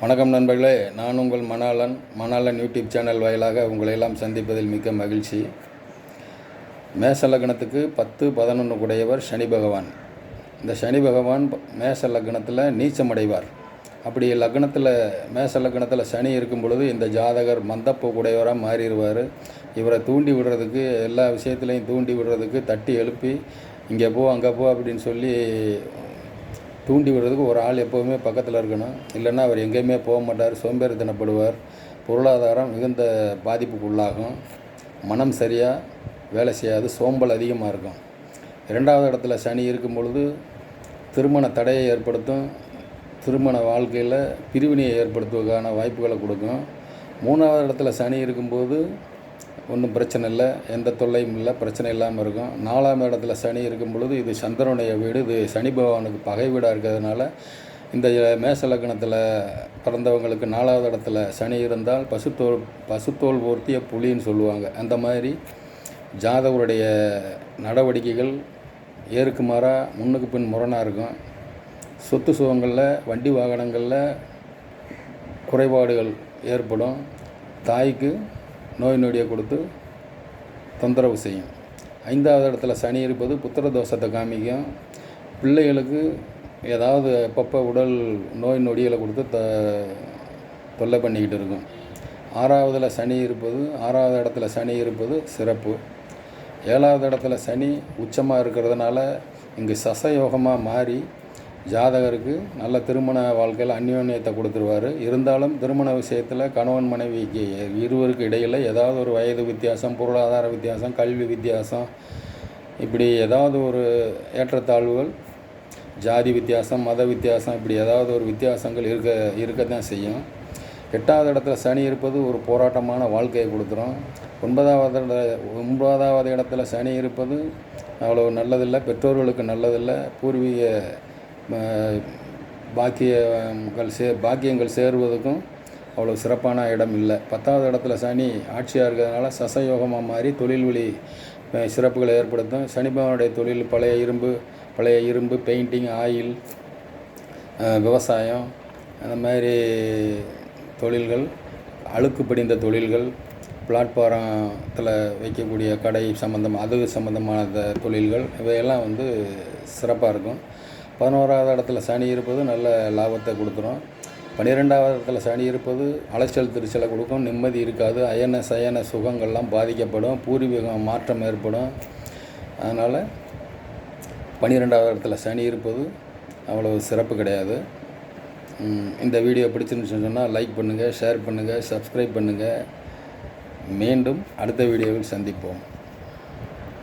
வணக்கம் நண்பர்களே நான் உங்கள் மணாளன். மணாளன் யூடியூப் சேனல் வாயிலாக உங்களை எல்லாம் சந்திப்பதில் மிக்க மகிழ்ச்சி. மேச லக்னத்துக்கு பத்து பதினொன்று கூடையவர் சனி பகவான். இந்த சனி பகவான் மேச லக்னத்தில் நீச்சமடைவார். அப்படி லக்னத்தில் மேச லக்னத்தில் சனி இருக்கும் பொழுது இந்த ஜாதகர் மந்தப்போ கூடையவராக மாறிடுவார். இவரை தூண்டி விடுறதுக்கு எல்லா விஷயத்துலையும் தூண்டி விடுறதுக்கு தட்டி எழுப்பி இங்கே போ அங்கே போ அப்படின்னு சொல்லி தூண்டி விடுறதுக்கு ஒரு ஆள் எப்போவுமே பக்கத்தில் இருக்கணும். இல்லைன்னா அவர் எங்கேயுமே போக மாட்டார். சோம்பேறித்தனப்படுவார். பொருளாதாரம் மிகுந்த பாதிப்புக்கு உள்ளாகும் மனம் சரியாக வேலை செய்யாது சோம்பல் அதிகமாக இருக்கும். இரண்டாவது இடத்துல சனி இருக்கும் பொழுது திருமண தடையை ஏற்படுத்தும். திருமண வாழ்க்கையில் பிரிவினையை ஏற்படுத்துவதற்கான வாய்ப்புகளை கொடுக்கும். மூணாவது இடத்துல சனி இருக்கும்போது ஒன்றும் பிரச்சனை இல்லை. எந்த தொல்லையும் இல்லை. பிரச்சனை இல்லாமல் இருக்கும். நாலாம் இடத்துல சனி இருக்கும் பொழுது இது சந்திரனுடைய வீடு. இது சனி பகவானுக்கு பகை வீடாக இருக்கிறதுனால இந்த மேச லக்னத்தில் பிறந்தவங்களுக்கு நாலாவது இடத்துல சனி இருந்தால் பசுத்தோல் பசுத்தோல் போர்த்திய புலின்னு சொல்லுவாங்க. அந்த மாதிரி ஜாதகருடைய நடவடிக்கைகள் ஏறுக்கு மாறாக முன்னுக்கு பின் முரணாக இருக்கும். சொத்து சுகங்களில் வண்டி வாகனங்களில் குறைபாடுகள் ஏற்படும். தாய்க்கு நோய் நொடியை கொடுத்து தொந்தரவு செய்யும். ஐந்தாவது இடத்துல சனி இருப்பது புத்திர தோஷத்தை காமிக்கும். பிள்ளைகளுக்கு ஏதாவது அப்பப்போ உடல் நோய் நொடிகளை கொடுத்து த தொல்லை பண்ணிக்கிட்டு இருக்கும். ஆறாவதில் சனி இருப்பது ஆறாவது இடத்துல சனி இருப்பது சிறப்பு. ஏழாவது இடத்துல சனி உச்சமாக இருக்கிறதுனால இங்கு சசயோகமாக மாறி ஜாதகருக்கு நல்ல திருமண வாழ்க்கையில் அந்யோன்யத்தை கொடுத்துருவார். இருந்தாலும் திருமண விஷயத்தில் கணவன் மனைவிக்கு இருவருக்கு இடையில் ஏதாவது ஒரு வயது வித்தியாசம் பொருளாதார வித்தியாசம் கல்வி வித்தியாசம் இப்படி ஏதாவது ஒரு ஏற்றத்தாழ்வுகள் ஜாதி வித்தியாசம் மத வித்தியாசம் இப்படி ஏதாவது ஒரு வித்தியாசங்கள் இருக்க இருக்க தான் செய்யும். எட்டாவது இடத்துல சனி இருப்பது ஒரு போராட்டமான வாழ்க்கையை கொடுத்துரும். ஒன்பதாவது இட- ஒன்பதாவது இடத்துல சனி இருப்பது அவ்வளோ நல்லதில்லை பெற்றோர்களுக்கு நல்லதில்லை பூர்வீக பாக்கியங்கள் சே பாக்கியங்கள் சேருவதற்கும் அவ்வளோ சிறப்பான இடம் இல்லை. பத்தாவது இடத்துல சனி ஆட்சியாக இருக்கிறதுனால சசயோகமாக மாறி தொழில் வழி சிறப்புகளை ஏற்படுத்தும். சனிபகவனுடைய தொழில் பழைய இரும்பு பழைய இரும்பு பெயிண்டிங் ஆயில் விவசாயம் அந்த மாதிரி தொழில்கள் அழுக்கு படிந்த தொழில்கள் பிளாட்ஃபாரத்தில் வைக்கக்கூடிய கடை சம்மந்தம் அது சம்மந்தமான தொழில்கள் இவையெல்லாம் வந்து சிறப்பாக இருக்கும். பதினோராவது இடத்துல சனி இருப்பது நல்ல லாபத்தை கொடுத்துரும். பன்னிரெண்டாவது இடத்துல சனி இருப்பது அலைச்சல் திருச்சலை கொடுக்கும். நிம்மதி இருக்காது. அயன சயன சுகங்கள்லாம் பாதிக்கப்படும். பூர்வீகம் மாற்றம் ஏற்படும். அதனால் பன்னிரெண்டாவது இடத்துல சனி இருப்பது அவ்வளவு சிறப்பு கிடையாது. இந்த வீடியோ பிடிச்சிருந்துச்சுன்னு சொன்னால் லைக் பண்ணுங்கள் ஷேர் பண்ணுங்கள் சப்ஸ்கிரைப் பண்ணுங்கள் மீண்டும் அடுத்த வீடியோவில் சந்திப்போம்.